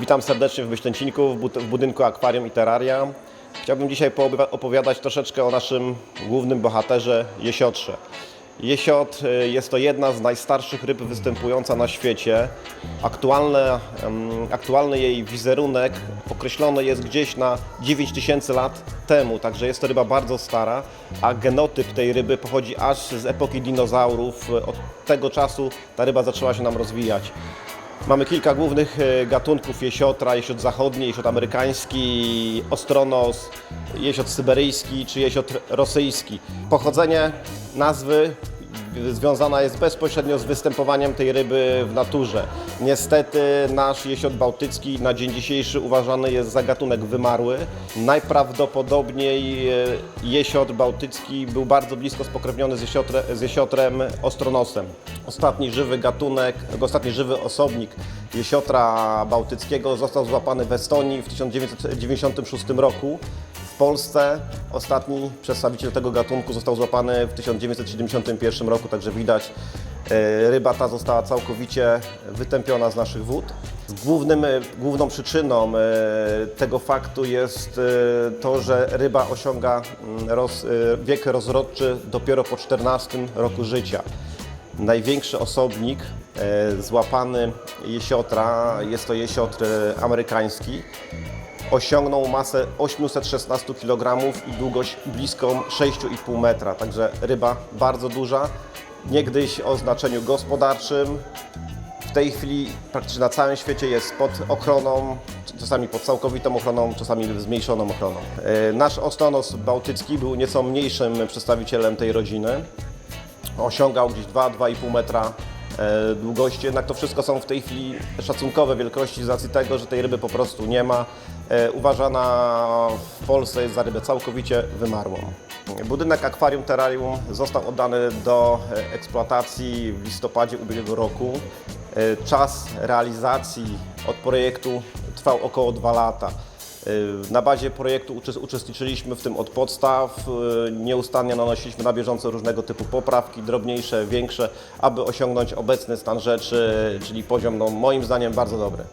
Witam serdecznie w Myślęcinku, w bud- w budynku Akwarium i Terraria. Chciałbym dzisiaj opowiadać troszeczkę o naszym głównym bohaterze jesiotrze. Jesiot y, jest to jedna z najstarszych ryb występująca na świecie. Aktualne, aktualny jej wizerunek określony jest gdzieś na 9000 lat temu, także jest to ryba bardzo stara, a genotyp tej ryby pochodzi aż z epoki dinozaurów. Od tego czasu ta ryba zaczęła się nam rozwijać. Mamy kilka głównych e, gatunków jesiotra, jesiot zachodni, jesiot amerykański, ostronos, jesiot syberyjski czy jesiot rosyjski. Pochodzenie nazwy związana jest bezpośrednio z występowaniem tej ryby w naturze. Niestety nasz jesiot bałtycki na dzień dzisiejszy uważany jest za gatunek wymarły. Najprawdopodobniej e, jesiot bałtycki był bardzo blisko spokrewniony z, jesiotre, z jesiotrem ostronosem. Ostatni żywy gatunek, ostatni żywy osobnik jesiotra bałtyckiego został złapany w Estonii w 1996 roku. W Polsce ostatni przedstawiciel tego gatunku został złapany w 1971 roku, także widać, e, ryba ta została całkowicie wytępiona z naszych wód. Głównym, e, główną przyczyną e, tego faktu jest to, że ryba osiąga mm, roz, wiek rozrodczy dopiero po 14 roku życia. Największy osobnik złapany jesiotra jest to jesiotr e, amerykański osiągnął masę 816 kg i długość bliską 6,5 metra. Także ryba bardzo duża, niegdyś o znaczeniu gospodarczym. W tej chwili praktycznie na całym świecie jest pod ochroną, czasami pod całkowitą ochroną, czasami zmniejszoną ochroną. E, Nasz ostonos bałtycki był nieco mniejszym przedstawicielem tej rodziny osiągał gdzieś 2-2,5 metra e, długości, jednak to wszystko są w tej chwili szacunkowe wielkości z racji tego, że tej ryby po prostu nie ma. E, Uważana w Polsce jest za rybę całkowicie wymarłą. Budynek akwarium terrarium został oddany do e, eksploatacji w listopadzie ubiegłego roku. E, Czas realizacji od projektu trwał około 2 lata. Na bazie projektu uczes- uczestniczyliśmy w tym od podstaw. y, Nieustannie nanosiliśmy na bieżąco różnego typu poprawki, drobniejsze, większe, aby osiągnąć obecny stan rzeczy, czyli poziom, no, moim zdaniem, bardzo dobry.